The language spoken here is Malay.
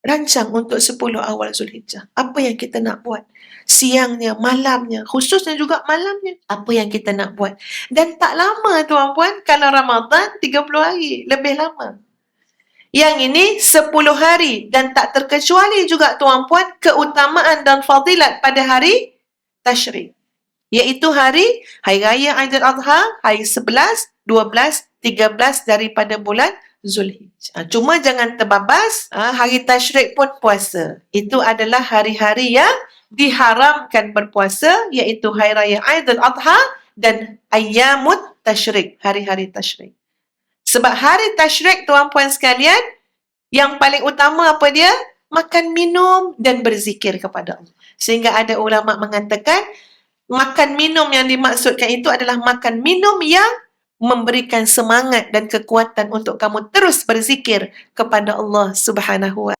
rancang untuk 10 awal Zulhijjah. Apa yang kita nak buat? Siangnya, malamnya, khususnya juga malamnya. Apa yang kita nak buat? Dan tak lama tuan-puan, kalau Ramadan 30 hari, lebih lama. Yang ini 10 hari dan tak terkecuali juga tuan-puan keutamaan dan fadilat pada hari Tashrik. Iaitu hari Hari Raya Aidil Adha, hari 11, 12, 13 daripada bulan Zulhijjah. Cuma jangan terbabas, ah, hari Tashrik pun puasa. Itu adalah hari-hari yang diharamkan berpuasa iaitu Hari Raya Aidil Adha dan Ayyamut Tashrik, hari-hari Tashrik. Sebab hari Tashrik tuan-puan sekalian, yang paling utama apa dia? Makan, minum dan berzikir kepada Allah. Sehingga ada ulama mengatakan, makan minum yang dimaksudkan itu adalah makan minum yang memberikan semangat dan kekuatan untuk kamu terus berzikir kepada Allah Subhanahu wa